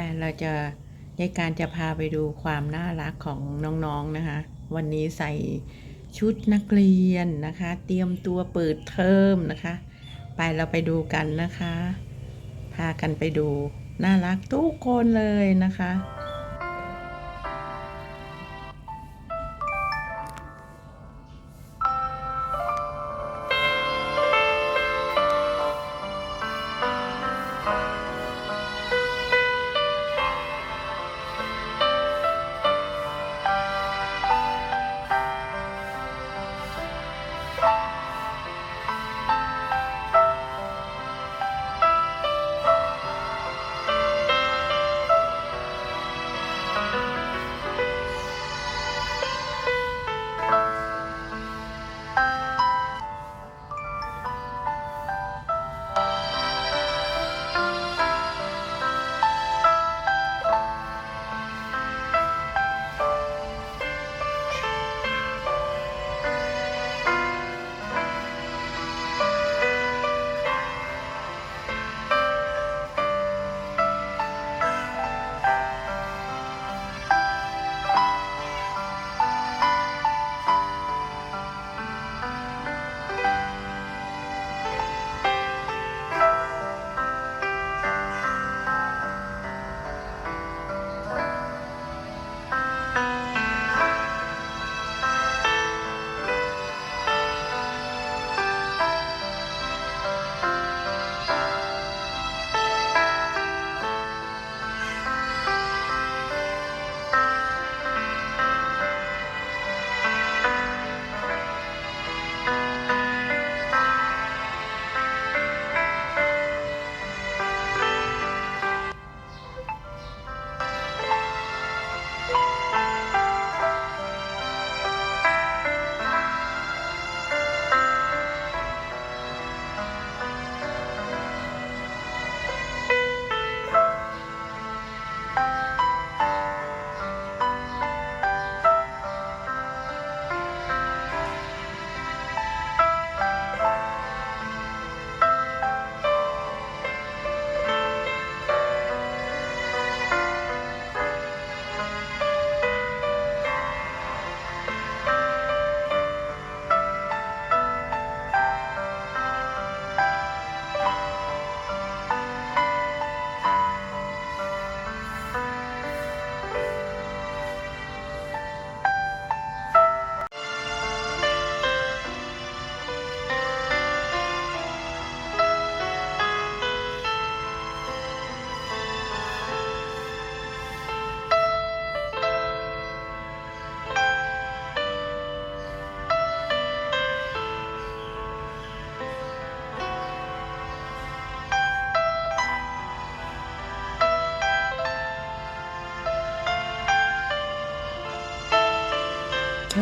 ไปเราจะยายการจะพาไปดูความน่ารักของน้องๆนะคะ วันนี้ใส่ชุดนักเรียนนะคะ เตรียมตัวเปิดเทอมนะคะ ไปเราไปดูกันนะคะ พากันไปดูน่ารักทุกคนเลยนะคะ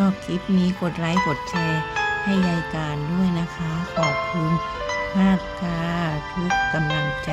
อบคลิปนี้กดไลค์กดแชร์ให้ยายการด้วยนะคะ ขอบคุณมากค่ะทุกกำลังใจ